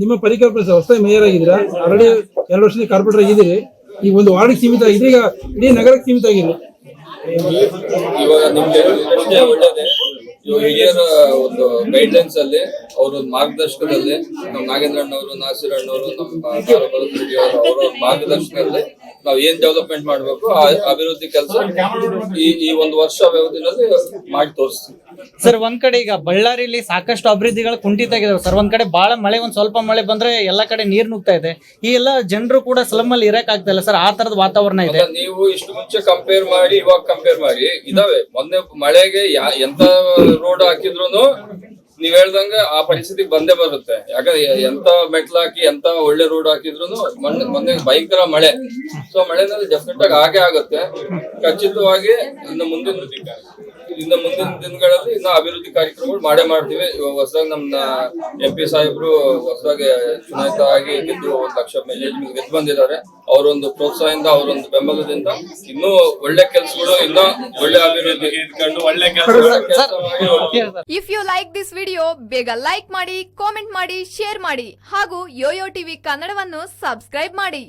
ನಿಮ್ಮ ಪರಿಕಲ್ಪನೆ ಹೊಸದಾಗಿ ಮೇಯರ್ ಆಗಿದ್ದೀರಾ? ಆಲ್ರೆಡಿ ಎರಡು ವರ್ಷದಿಂದ ಕಾರ್ಪೊರೇಟರ್ ಆಗಿದ್ದೀರಿ. ಈಗ ಒಂದು ವಾರ್ಡ್ಗೆ ಸೀಮಿತ ಆಗಿದೆ. ಈಗ ಇಡೀ ನಗರಕ್ಕೆ ಸೀಮಿತ ಆಗಿದೆ. ಇವಾಗ ನಿಮ್ಗೆ ಇವಾಗ ಹಿರಿಯರ ಒಂದು ಗೈಡ್ಲೈನ್ಸ್ ಅಲ್ಲಿ ಅವ್ರ ಒಂದು ಮಾರ್ಗದರ್ಶನದಲ್ಲಿ ನಮ್ಮ ನಾಗೇಂದ್ರ ಅಣ್ಣವರು ನಾಸೀರ್ ಅಣ್ಣವರು, ನಮ್ಮ ಅವರ ಮಾರ್ಗದರ್ಶನದಲ್ಲಿ ನಾವು ಏನ್ ಡೆವಲಪ್ಮೆಂಟ್ ಮಾಡಬೇಕು ಆ ಅಭಿವೃದ್ಧಿ ಕೆಲಸ ಈ ಈ ಒಂದು ವರ್ಷ ವ್ಯವಧಿನಲ್ಲಿ ಮಾಡಿ ತೋರಿಸ್ತೀವಿ. ಸರ್ ಒಂದ್ ಕಡೆ ಈಗ ಬಳ್ಳಾರಿಲಿ ಸಾಕಷ್ಟು ಅಭಿವೃದ್ಧಿಗಳು ಕುಂಠಿತ ಆಗಿದಾವೆ ಸರ್ ಒಂದ್ ಕಡೆ ಬಹಳ ಮಳೆ ಒಂದ್ ಸ್ವಲ್ಪ ಮಳೆ ಬಂದ್ರೆ ಎಲ್ಲಾ ಕಡೆ ನೀರ್ ನುಗ್ತಾ ಇದೆ. ಈ ಎಲ್ಲ ಜನರು ಕೂಡ ಸ್ಲಮ್ ಅಲ್ಲಿ ಇರಕ್ ಆಗ್ತಾ ಇಲ್ಲ. ಸರ್ ಆ ತರದ ವಾತಾವರಣ ಇದೆ. ನೀವು ಇಷ್ಟು ಮುಂಚೆ ಕಂಪೇರ್ ಮಾಡಿ ಇವಾಗ ಕಂಪೇರ್ ಮಾಡಿ ಇದಾವೆ. ಮೊನ್ನೆ ಮಳೆಗೆ ಯಾ- ಎಂತ ರೋಡ್ ಹಾಕಿದ್ರು ನೀವ್ ಹೇಳ್ದಂಗ ಆ ಪರಿಸ್ಥಿತಿ ಬಂದೇ ಬರುತ್ತೆ. ಯಾಕಂದ್ರೆ ಎಂತ ಹಾಕಿ, ಎಂತ ಒಳ್ಳೆ ರೋಡ್ ಹಾಕಿದ್ರು ಮೊನ್ನೆ ಮೊನ್ನೆ ಭಯಂಕರ ಮಳೆ. ಸೊ ಮಳೆನಲ್ಲಿ ಡೆಫಿನೆಟ್ ಆಗಿ ಹಾಗೆ ಆಗುತ್ತೆ. ಖಚಿತವಾಗಿ ಇನ್ನು ಮುಂದಿನ ಇನ್ನು ಮುಂದಿನ ದಿನಗಳಲ್ಲಿ ಇನ್ನೂ ಅಭಿವೃದ್ಧಿ ಕಾರ್ಯಕ್ರಮಗಳು ಮಾಡೇ ಮಾಡ್ತೀವಿ. ಇವಾಗ ಹೊಸದಾಗಿ ನಮ್ಮ ಎಂ ಪಿ ಸಾಹೇಬ್ರು ಹೊಸದಾಗಿ ಚುನಾಯಿತ ಆಗಿ ಗೆದ್ದು ಒಂದು ಲಕ್ಷ ಮೇಲೆ ಗೆದ್ದು ಬಂದಿದ್ದಾರೆ. ಅವರೊಂದು ಪ್ರೋತ್ಸಾಹದಿಂದ ಅವರೊಂದು ಬೆಂಬಲದಿಂದ ಇನ್ನೂ ಒಳ್ಳೆ ಕೆಲಸಗಳು ಇನ್ನೂ ಒಳ್ಳೆ ಅಭಿವೃದ್ಧಿ. ಇಟ್ಕೊಂಡು ಒಳ್ಳೆ ಕೆಲಸ if you like this video ಬೇಗ ಲೈಕ್ ಮಾಡಿ ಕಾಮೆಂಟ್ ಮಾಡಿ ಶೇರ್ ಮಾಡಿ ಹಾಗೂ ಯೋಯೋ ಟಿವಿ ಕನ್ನಡವನ್ನು ಸಬ್ಸ್ಕ್ರೈಬ್ ಮಾಡಿ.